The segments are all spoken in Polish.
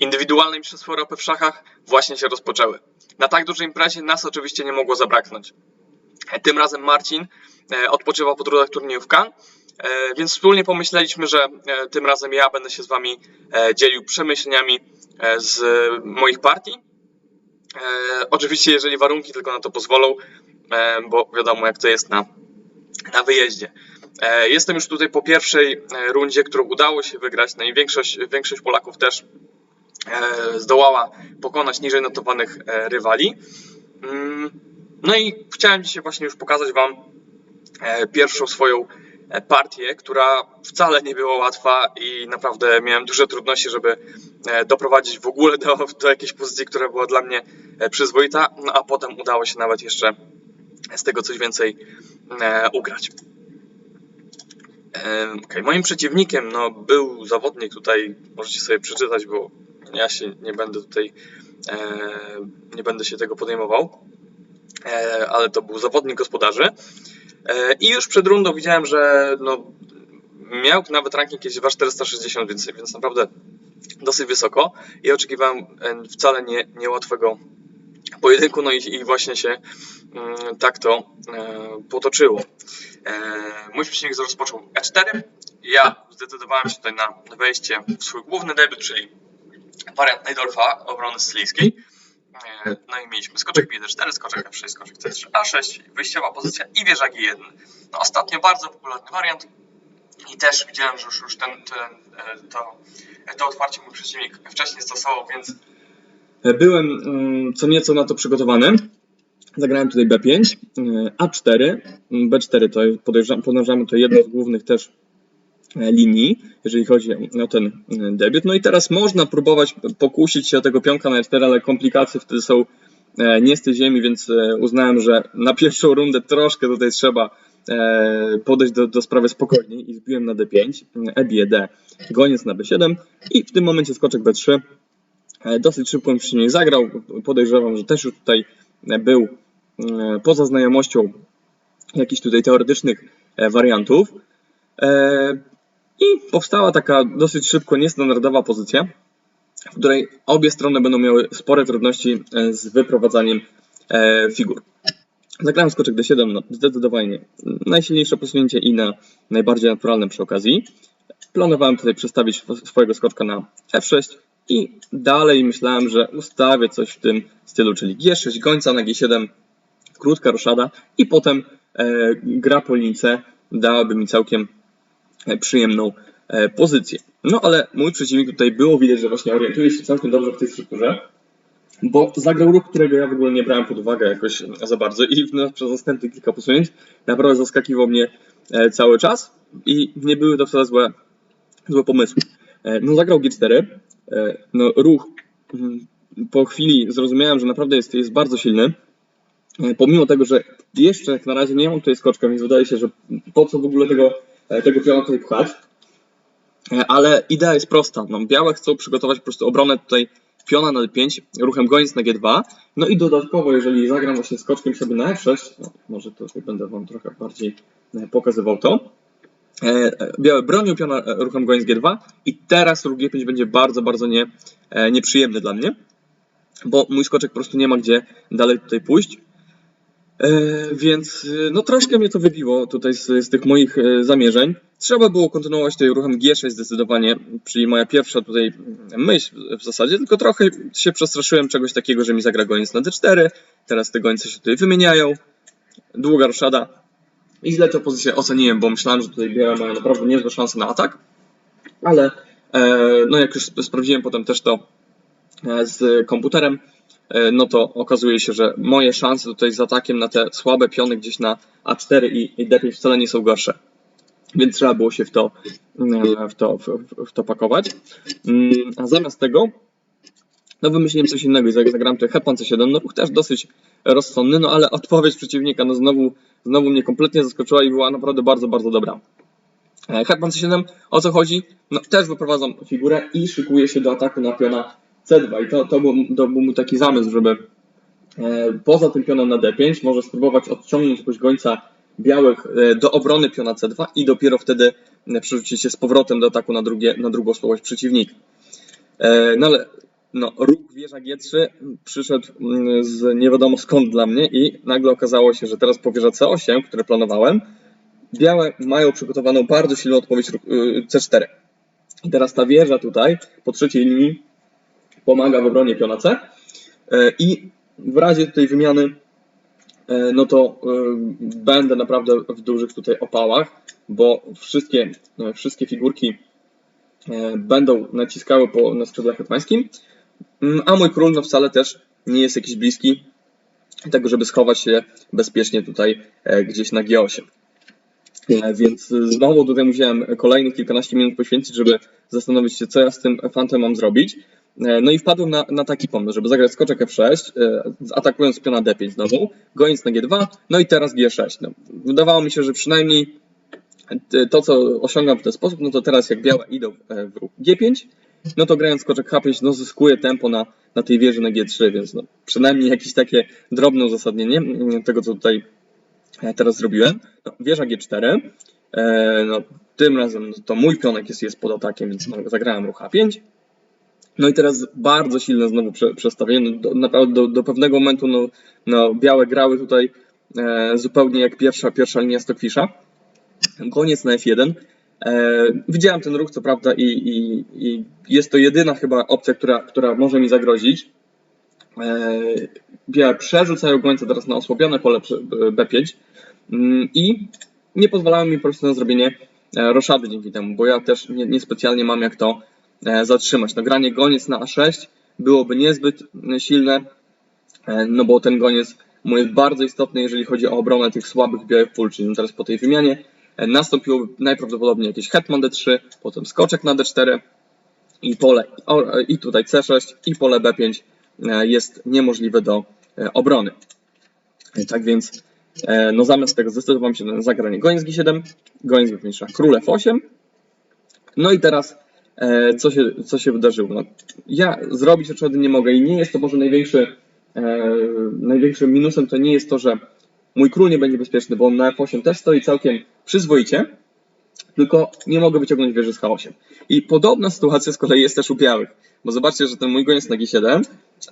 Indywidualne Mistrzostwa Europy w szachach właśnie się rozpoczęły. Na tak dużej imprezie nas oczywiście nie mogło zabraknąć. Tym razem Marcin e, odpoczywał po trudach turnieju w Cannes, więc wspólnie pomyśleliśmy, że e, tym razem ja będę się z Wami e, dzielił przemyśleniami z moich partii. Oczywiście, jeżeli warunki tylko na to pozwolą, bo wiadomo jak to jest na, na wyjeździe. Jestem już tutaj po pierwszej rundzie, którą udało się wygrać. No i większość, większość Polaków też zdołała pokonać niżej notowanych e, rywali. Mm, No i chciałem dzisiaj właśnie już pokazać Wam e, pierwszą swoją e, partię, która wcale nie była łatwa i naprawdę miałem duże trudności, żeby e, doprowadzić w ogóle do, do jakiejś pozycji, która była dla mnie e, przyzwoita, no a potem udało się nawet jeszcze z tego coś więcej e, ugrać. Okej, Moim przeciwnikiem no, był zawodnik tutaj, możecie sobie przeczytać, bo ja się nie będę tutaj, e, nie będę się tego podejmował, e, ale to był zawodnik gospodarzy. E, I już przed rundą widziałem, że no, miał nawet ranking jakieś 460, więc, więc naprawdę dosyć wysoko i oczekiwałem wcale nie, niełatwego pojedynku, no i, i właśnie się mm, tak to e, potoczyło. E, mój przeciwnik rozpoczął E4. Ja zdecydowałem się tutaj na wejście w swój główny debiut, czyli wariant Neidorfa, obrony sycylijskiej. E, No i mieliśmy skoczek B4, skoczek F6, skoczek C3, A6, wyjściowa pozycja i wieża G1. No ostatnio bardzo popularny wariant i też widziałem, że już, już ten, ten, e, to, to otwarcie mój przeciwnik wcześniej stosował, więc byłem mm, co nieco na to przygotowany. Zagrałem tutaj B5, e, A4, mm, B4 to podejrzewam, podejrzewamy to jedno z głównych też e, linii, jeżeli chodzi o ten e, debiut. No i teraz można próbować pokusić się o tego pionka na E4, ale komplikacje wtedy są e, nie z tej ziemi, więc e, uznałem, że na pierwszą rundę troszkę tutaj trzeba e, podejść do, do sprawy spokojniej i zbiłem na D5, e bije D, goniec na B7 i w tym momencie skoczek B3. E, Dosyć szybko mi się nie zagrał. Podejrzewam, że też już tutaj e, był e, poza znajomością jakichś tutaj teoretycznych e, wariantów. I powstała taka dosyć szybko niestandardowa pozycja, w której obie strony będą miały spore trudności e, z wyprowadzaniem e, figur. Zagrałem skoczek D7, no, zdecydowanie najsilniejsze posunięcie i na najbardziej naturalne przy okazji. Planowałem tutaj przestawić sw- swojego skoczka na F6 i dalej myślałem, że ustawię coś w tym stylu, czyli G6, gońca na G7, krótka roszada i potem e, gra po lince dałaby mi całkiem przyjemną e, pozycję. No ale mój przeciwnik tutaj było widać, że właśnie orientuje się całkiem dobrze w tej strukturze, bo zagrał ruch, którego ja w ogóle nie brałem pod uwagę jakoś za bardzo i w- przez następnych kilka posunięć naprawdę zaskakiwał mnie e, cały czas i nie były to wcale złe, złe pomysły. E, No zagrał G4, e, no ruch mm, po chwili zrozumiałem, że naprawdę jest, jest bardzo silny, E, pomimo tego, że jeszcze jak na razie nie mam tutaj skoczka, więc wydaje się, że po co w ogóle tego, e, tego piona tutaj pchać. E, Ale idea jest prosta. No, białe chcą przygotować po prostu obronę tutaj piona na D5, ruchem goniec na G2. No i dodatkowo, jeżeli zagram właśnie skoczkiem sobie na F6, no, może tutaj będę Wam trochę bardziej e, pokazywał to. E, e, Białe bronią piona e, ruchem goniec G2 i teraz ruch G5 będzie bardzo, bardzo nie, e, nieprzyjemny dla mnie, bo mój skoczek po prostu nie ma gdzie dalej tutaj pójść. E, więc e, no troszkę mnie to wybiło tutaj z, z tych moich e, zamierzeń. Trzeba było kontynuować tutaj ruchem G6 zdecydowanie, czyli moja pierwsza tutaj myśl w zasadzie, tylko trochę się przestraszyłem czegoś takiego, że mi zagra goniec na D4, teraz te gońce się tutaj wymieniają, długa roszada. I źle tę pozycję oceniłem, bo myślałem, że tutaj białe mają naprawdę niezłe szanse na atak, ale no jak już sp- sprawdziłem potem też to z komputerem, no to okazuje się, że moje szanse tutaj z atakiem na te słabe piony gdzieś na A4 i, i D5 wcale nie są gorsze. Więc trzeba było się w to, e, w to, w, w- to pakować. Mm, A zamiast tego, no wymyśliłem coś innego i zag- zagrałem tutaj Hetman C7, no też dosyć rozsądny, no ale odpowiedź przeciwnika, no znowu, znowu mnie kompletnie zaskoczyła i była naprawdę bardzo, bardzo dobra. E, Hetman C7, o co chodzi? No też wyprowadzam figurę i szykuję się do ataku na piona C2 i to, to, był, to był mój taki zamysł, żeby e, poza tym pionem na D5 może spróbować odciągnąć jakoś gońca białych e, do obrony piona C2 i dopiero wtedy e, przerzucić się z powrotem do ataku na, drugie, na drugą słabość przeciwnika. No ale no, ruch wieża G3 przyszedł mm, z nie wiadomo skąd dla mnie i nagle okazało się, że teraz po wieża C8, które planowałem, białe mają przygotowaną bardzo silną odpowiedź ruch- y, C4. I teraz ta wieża tutaj po trzeciej linii pomaga w obronie piona C E, i w razie tutaj wymiany e, no to e, będę naprawdę w dużych tutaj opałach, bo wszystkie, wszystkie figurki będą naciskały po, na skrzydle hetmańskim, Mm, a mój król no wcale też nie jest jakiś bliski tego, żeby schować się bezpiecznie tutaj gdzieś na G8. E, Więc znowu tutaj musiałem kolejnych kilkanaście minut poświęcić, żeby zastanowić się, co ja z tym fantem mam zrobić. E, No i wpadłem na, na taki pomysł, żeby zagrać skoczek F6, e, atakując piona D5 znowu, goniąc na G2, no i teraz G6. No, wydawało mi się, że przynajmniej e, to, co osiągam w ten sposób, no to teraz jak białe idą w ruch G5, no to grając skoczek H5, no zyskuje tempo na, na tej wieży na G3, więc no, przynajmniej jakieś takie drobne uzasadnienie mm, tego, co tutaj teraz zrobiłem. No, wieża G4, e, no, tym razem no, to mój pionek jest, jest pod atakiem, więc no, zagrałem ruch H5. No i teraz bardzo silne znowu prze, przestawienie. No, do, naprawdę do, do pewnego momentu no, no, białe grały tutaj e, zupełnie jak pierwsza, pierwsza linia Stockfisha. Koniec na F1. E, widziałem ten ruch, co prawda, i, i, i jest to jedyna chyba opcja, która, która może mi zagrozić. E, białe przerzucają gońca teraz na osłabione pole przy- B5 mm, i nie pozwalają mi po prostu na zrobienie e, roszady dzięki temu, bo ja też nie, niespecjalnie mam jak to zatrzymać. No granie goniec na A6 byłoby niezbyt e, silne, e, no bo ten goniec jest bardzo istotny, jeżeli chodzi o obronę tych słabych białych pól, czyli no teraz po tej wymianie e, nastąpiłoby najprawdopodobniej jakiś hetman D3, potem skoczek na D4 i pole i tutaj C6 i pole B5 e, jest niemożliwe do e, obrony. E, Tak więc e, no zamiast tego zdecydowałem się na zagranie goniec G7, goniec B5, król F8. No i teraz e, co się, co się wydarzyło? No, ja zrobić oczywiście nie mogę i nie jest to może największy, e, największym minusem, to nie jest to, że mój król nie będzie bezpieczny, bo on na F8 też stoi całkiem przyzwoicie, tylko nie mogę wyciągnąć wieży z H8. I podobna sytuacja z kolei jest też u białych, bo zobaczcie, że ten mój goniec na G7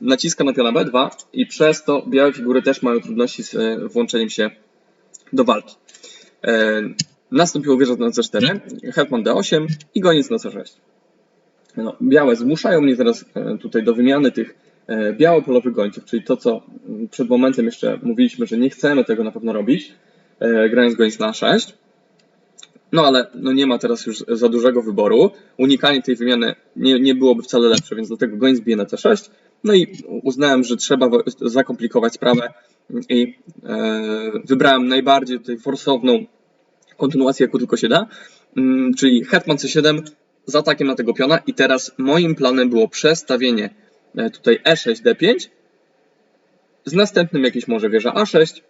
naciska na piona B2 i przez to białe figury też mają trudności z e, włączeniem się do walki. E, nastąpiło wieża na C4, hetman D8 i goniec na C6. No, białe zmuszają mnie teraz e, tutaj do wymiany tych e, białopolowych gońców, czyli to, co mm, przed momentem jeszcze mówiliśmy, że nie chcemy tego na pewno robić, e, grając goniec na A6. No ale no nie ma teraz już za dużego wyboru. Unikanie tej wymiany nie, nie byłoby wcale lepsze, więc dlatego goniec bije na C6. No i uznałem, że trzeba wa- zakomplikować sprawę i wybrałem najbardziej tutaj forsowną kontynuację, jaką tylko się da, mm, czyli hetman C7 z atakiem na tego piona. I teraz moim planem było przestawienie e, tutaj E6, D5 z następnym jakieś może wieża A6,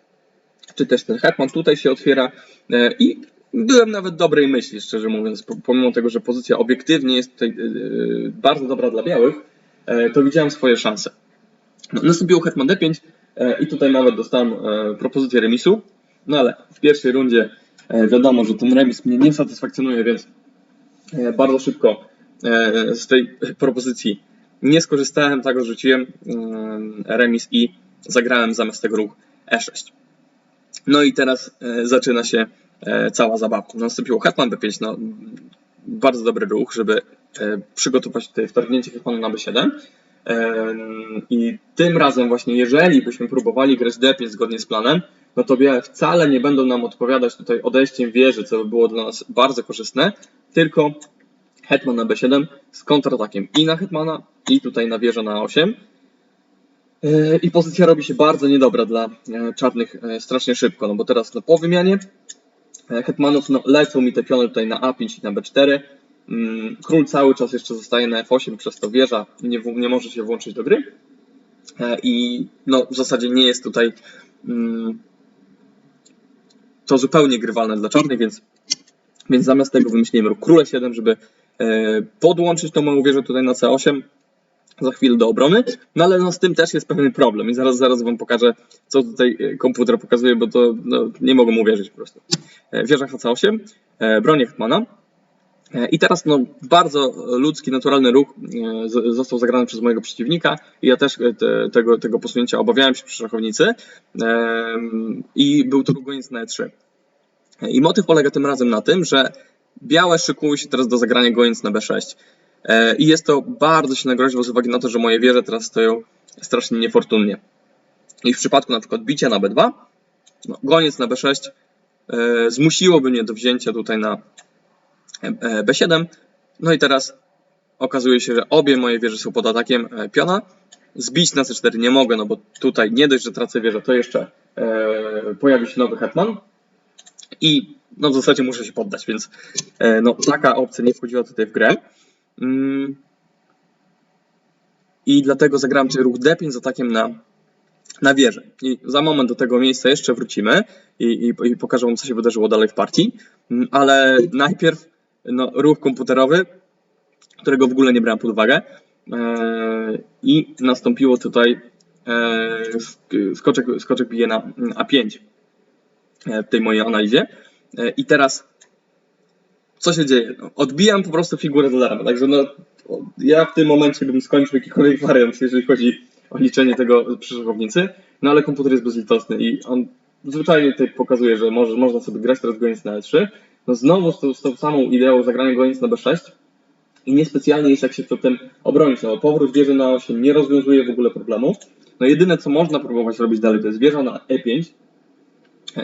czy też ten hetman tutaj się otwiera. E, i byłem nawet dobrej myśli, szczerze mówiąc, po- pomimo tego, że pozycja obiektywnie jest tutaj e, bardzo dobra dla białych, to widziałem swoje szanse. No, nastąpiło hetman D5 e, i tutaj nawet dostałem propozycję remisu, no ale w pierwszej rundzie wiadomo, że ten remis mnie nie satysfakcjonuje, więc bardzo szybko e, z tej propozycji nie skorzystałem, tak odrzuciłem e, remis i zagrałem zamiast tego ruch E6. No i teraz e, zaczyna się e, cała zabawa. Nastąpiło hetman B5, no bardzo dobry ruch, żeby e, przygotować tutaj wtargnięcie hetmana na B7. Em, I tym razem właśnie, jeżeli byśmy próbowali grać D5 zgodnie z planem, no to białe wcale nie będą nam odpowiadać tutaj odejściem wieży, co by było dla nas bardzo korzystne, tylko hetman na B7 z kontratakiem i na hetmana, i tutaj na wieżę na 8. E, I pozycja robi się bardzo niedobra dla e, czarnych e, strasznie szybko, no bo teraz no, po wymianie hetmanów no, lecą mi te piony tutaj na A5 i na B4. Mm, Król cały czas jeszcze zostaje na F8, przez to wieża nie, nie może się włączyć do gry. I no, w zasadzie nie jest tutaj mm, to zupełnie grywalne dla czarnych, więc, więc zamiast tego wymyśliłem ruch króle 7, żeby e, podłączyć tą moją wieżę tutaj na C8 za chwilę do obrony, no ale no, z tym też jest pewien problem i zaraz, zaraz wam pokażę, co tutaj e, komputer pokazuje, bo to no, nie mogę mu uwierzyć po prostu. E, Wieża HC8, e, broń Hetmana, I teraz no, bardzo ludzki, naturalny ruch został zagrany przez mojego przeciwnika ja też te, tego, tego posunięcia obawiałem się przy szachownicy i był to ruch goniec na E3. E, I motyw polega tym razem na tym, że białe szykują się teraz do zagrania goniec na B6 E, i jest to bardzo silna groźba z uwagi na to, że moje wieże teraz stoją strasznie niefortunnie. I w przypadku na przykład bicia na B2, no, goniec na B6 e, zmusiłoby mnie do wzięcia tutaj na e, B7. No i teraz okazuje się, że obie moje wieże są pod atakiem e, piona. Zbić na C4 nie mogę, no bo tutaj nie dość, że tracę wieżę, to jeszcze e, pojawi się nowy hetman i no w zasadzie muszę się poddać, więc e, no taka opcja nie wchodziła tutaj w grę. Mm. I dlatego zagrałem tutaj ruch D5 z atakiem na, na wieżę. I za moment do tego miejsca jeszcze wrócimy i, i, i pokażę wam, co się wydarzyło dalej w partii. Mm, Ale najpierw no, ruch komputerowy, którego w ogóle nie brałem pod uwagę. E, I nastąpiło tutaj e, sk- skoczek, skoczek bije na A5 e, w tej mojej analizie. E, I teraz co się dzieje? No, odbijam po prostu figurę do darma. Także no, ja w tym momencie bym skończył jakikolwiek wariant, jeżeli chodzi o liczenie tego przy szachownicy, no ale komputer jest bezlitosny i on zwyczajnie tutaj pokazuje, że może, można sobie grać teraz goniec na E3. No znowu z tą, z tą samą ideą zagrania goniec na B6 i niespecjalnie jest jak się przed tym obronić. No, powrót wieży na 8 nie rozwiązuje w ogóle problemu. No jedyne co można próbować robić dalej to jest wieża na E5, e,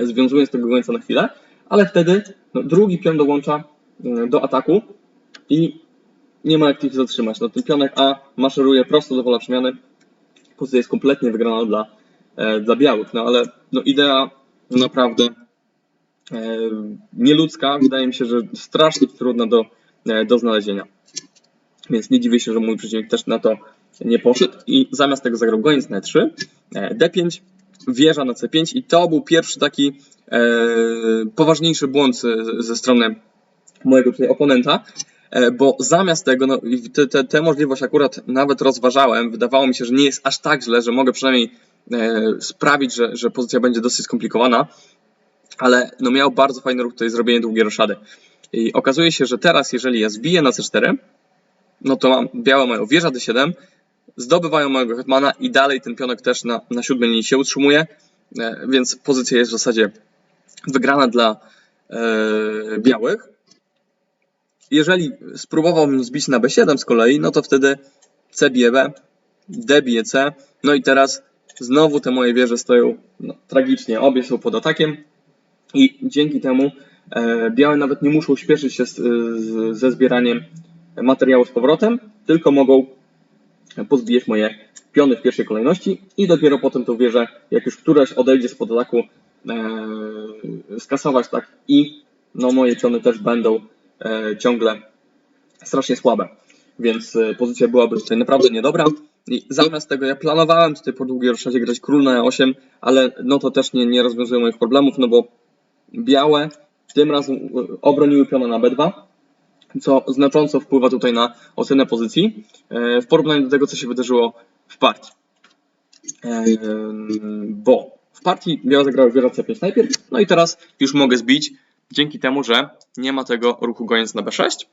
związując tego gońca na chwilę, ale wtedy no, drugi pion dołącza e, do ataku i nie ma jak ich zatrzymać. No, ten pionek A maszeruje prosto do pola przemiany. Pozycja jest kompletnie wygrana dla, e, dla białych. No ale no, idea naprawdę e, nieludzka. Wydaje mi się, że strasznie trudna do, e, do znalezienia. Więc nie dziwię się, że mój przeciwnik też na to nie poszedł i zamiast tego zagrał goniec na E3, e, D5, wieża na C5 i to był pierwszy taki e, poważniejszy błąd ze, strony mojego tutaj oponenta, e, bo zamiast tego, no, te, te, tę możliwość akurat nawet rozważałem, wydawało mi się, że nie jest aż tak źle, że mogę przynajmniej e, sprawić, że, że pozycja będzie dosyć skomplikowana, ale no miał bardzo fajny ruch tutaj zrobienie długiej roszady. I okazuje się, że teraz, jeżeli ja zbiję na C4, no to mam, białe mają wieża D7, zdobywają mojego hetmana i dalej ten pionek też na, na siódmej linii się utrzymuje, e, więc pozycja jest w zasadzie wygrana dla e, białych. Jeżeli spróbowałbym zbić na B7 z kolei, no to wtedy C bije B, D bije C, no i teraz znowu te moje wieże stoją no, tragicznie, obie są pod atakiem i dzięki temu e, białe nawet nie muszą śpieszyć się z, z, ze zbieraniem materiału z powrotem, tylko mogą pozbijać moje piony w pierwszej kolejności i dopiero potem tą wieżę, jak już któraś odejdzie spod ataku, e, skasować tak? I no moje piony też będą e, ciągle strasznie słabe, więc e, pozycja byłaby tutaj naprawdę niedobra. I zamiast tego ja planowałem tutaj po długiej rozszadzie grać król na e8, ale no to też nie, nie rozwiązuje moich problemów, no bo białe tym razem e, obroniły piona na b2, co znacząco wpływa tutaj na ocenę pozycji e, w porównaniu do tego, co się wydarzyło w partii. E, Bo w partii białe zagrały wieża C5 najpierw, no i teraz już mogę zbić dzięki temu, że nie ma tego ruchu goniec na B6, e,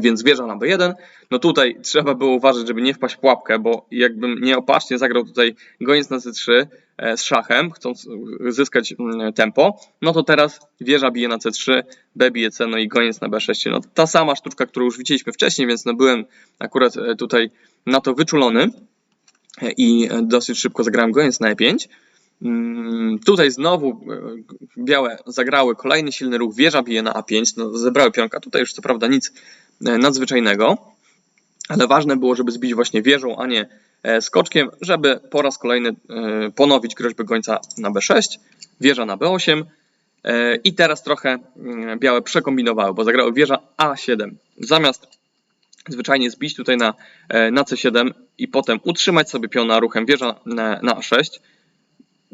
więc wieża na B1. No tutaj trzeba było uważać, żeby nie wpaść w pułapkę, bo jakbym nieopatrznie zagrał tutaj goniec na C3 e, z szachem, chcąc zyskać mm, tempo, no to teraz wieża bije na C3, B bije C, no i goniec na B6. No ta sama sztuczka, którą już widzieliśmy wcześniej, więc no byłem akurat e, tutaj na to wyczulony e, i e, dosyć szybko zagrałem goniec na E5. Mm, Tutaj znowu e, białe zagrały kolejny silny ruch, wieża bije na A5, no zebrały pionka, tutaj już co prawda nic e, nadzwyczajnego, ale ważne było, żeby zbić właśnie wieżą, a nie e, skoczkiem, żeby po raz kolejny e, ponowić groźbę gońca na B6, wieża na B8 e, i teraz trochę mm, białe przekombinowały, bo zagrały wieża A7. Zamiast zwyczajnie zbić tutaj na, e, na C7 i potem utrzymać sobie piona ruchem wieża na, na A6,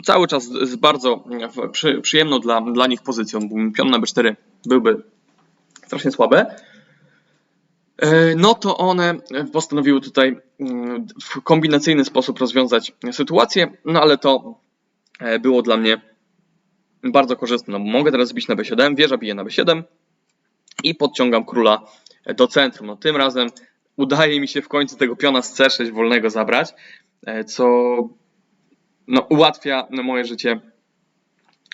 cały czas z bardzo mm, przy, przyjemną dla, dla nich pozycją, bo pion na B4 byłby strasznie słabe, e, no to one postanowiły tutaj mm, w kombinacyjny sposób rozwiązać sytuację, no ale to e, było dla mnie bardzo korzystne. No, mogę teraz zbić na B7, wieża bije na B7, i podciągam króla do centrum. No, tym razem udaje mi się w końcu tego piona z C6 wolnego zabrać, e, co no, ułatwia no, moje życie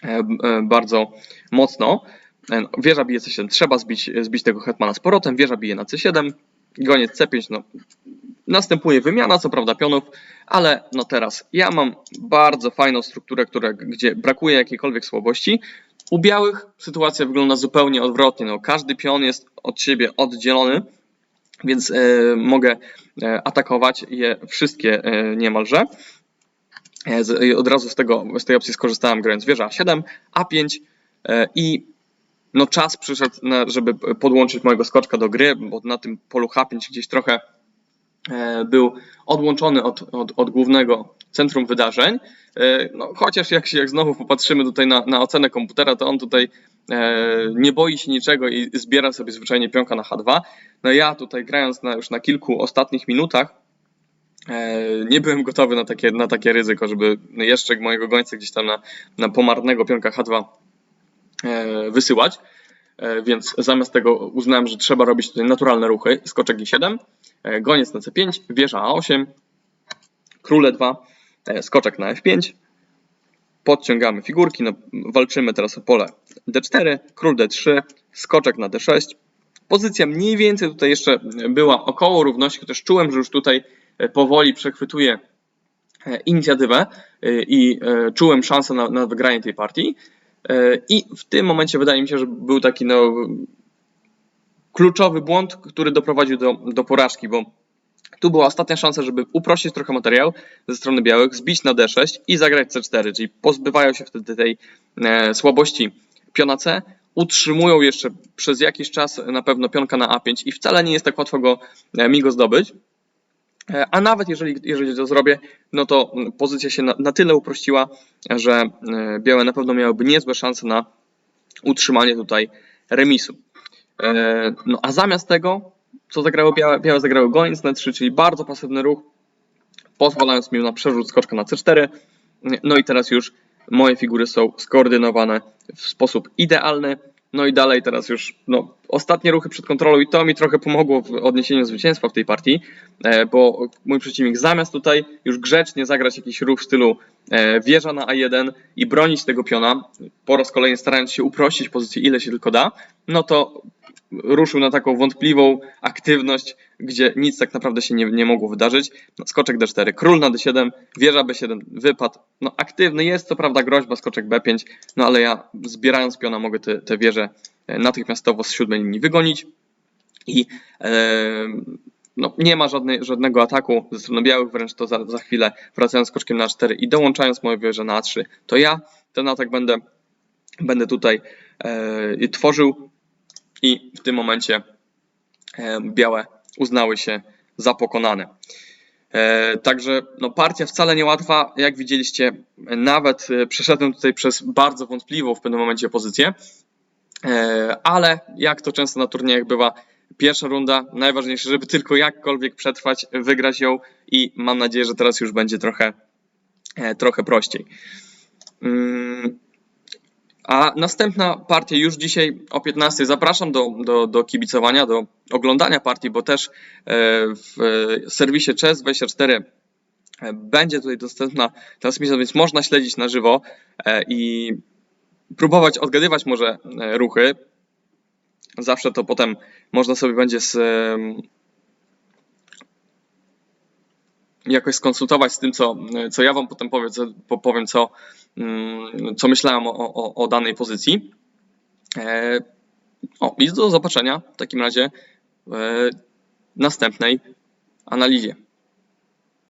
e, e, bardzo mocno. E, no, Wieża bije C7, trzeba zbić, zbić tego hetmana z powrotem, wieża bije na C7, goniec C5, no, następuje wymiana, co prawda pionów, ale no teraz ja mam bardzo fajną strukturę, która, gdzie brakuje jakiejkolwiek słabości. U białych sytuacja wygląda zupełnie odwrotnie, no, każdy pion jest od siebie oddzielony, więc e, mogę e, atakować je wszystkie e, niemalże. E, z- od razu z, tego, z tej opcji skorzystałem grając wieża 7, A5 e, i no czas przyszedł, na, żeby podłączyć mojego skoczka do gry, bo na tym polu H5 gdzieś trochę e, był odłączony od, od, od głównego centrum wydarzeń. E, No, chociaż jak się jak znowu popatrzymy tutaj na, na ocenę komputera, to on tutaj e, nie boi się niczego i zbiera sobie zwyczajnie pionka na H2. No ja tutaj grając na, już na kilku ostatnich minutach nie byłem gotowy na takie, na takie ryzyko, żeby jeszcze mojego gońca gdzieś tam na, na pomarnego pionka H2 e, wysyłać. E, Więc zamiast tego uznałem, że trzeba robić tutaj naturalne ruchy. Skoczek G7, e, goniec na C5, wieża A8, króle 2, e, skoczek na F5, podciągamy figurki, no, walczymy teraz o pole D4, król D3, skoczek na D6. Pozycja mniej więcej tutaj jeszcze była około równości, chociaż czułem, że już tutaj e, powoli przechwytuję e, inicjatywę e, i e, czułem szansę na, na wygranie tej partii. E, I w tym momencie wydaje mi się, że był taki no, kluczowy błąd, który doprowadził do, do porażki, bo tu była ostatnia szansa, żeby uprościć trochę materiał ze strony białych, zbić na D6 i zagrać C4, czyli pozbywają się wtedy tej e, słabości piona C, utrzymują jeszcze przez jakiś czas na pewno pionka na A5 i wcale nie jest tak łatwo go, e, mi go zdobyć. E, A nawet jeżeli, jeżeli to zrobię, no to mm, pozycja się na, na tyle uprościła, że e, białe na pewno miałyby niezłe szanse na utrzymanie tutaj remisu. E, No a zamiast tego, co zagrało białe, białe zagrały goniec na 3, czyli bardzo pasywny ruch, pozwalając mi na przerzut skoczka na C4. No i teraz już moje figury są skoordynowane w sposób idealny. No i dalej teraz już no, ostatnie ruchy przed kontrolą i to mi trochę pomogło w odniesieniu zwycięstwa w tej partii, e, bo mój przeciwnik zamiast tutaj już grzecznie zagrać jakiś ruch w stylu e, wieża na A1 i bronić tego piona, po raz kolejny starając się uprościć pozycję ile się tylko da, no to ruszył na taką wątpliwą aktywność, gdzie nic tak naprawdę się nie, nie mogło wydarzyć. No, skoczek D4, król na D7, wieża B7, wypad. No, aktywny jest, co prawda groźba, skoczek B5, no ale ja zbierając piona mogę te, te wieże e, natychmiastowo z siódmej linii wygonić i e, no, nie ma żadnej, żadnego ataku ze strony białych, wręcz to za, za chwilę wracając skoczkiem na A4 i dołączając moje wieże na A3, to ja ten atak będę, będę tutaj e, tworzył i w tym momencie e, białe uznały się za pokonane. E, Także no, partia wcale nie łatwa. Jak widzieliście, nawet e, przeszedłem tutaj przez bardzo wątpliwą w pewnym momencie pozycję. Ale jak to często na turniejach bywa, pierwsza runda, najważniejsze, żeby tylko jakkolwiek przetrwać, wygrać ją i mam nadzieję, że teraz już będzie trochę, trochę prościej. A następna partia już dzisiaj o 15. Zapraszam do, do, do kibicowania, do oglądania partii, bo też e, w serwisie Chess24 e, będzie tutaj dostępna transmisja, więc można śledzić na żywo e, i próbować odgadywać może e, ruchy. Zawsze to potem można sobie będzie z, jakoś skonsultować z tym, co, co ja wam potem powiem, co, po- powiem, co, mm, co myślałem o, o, o danej pozycji. E, o, i do zobaczenia w takim razie w następnej analizie.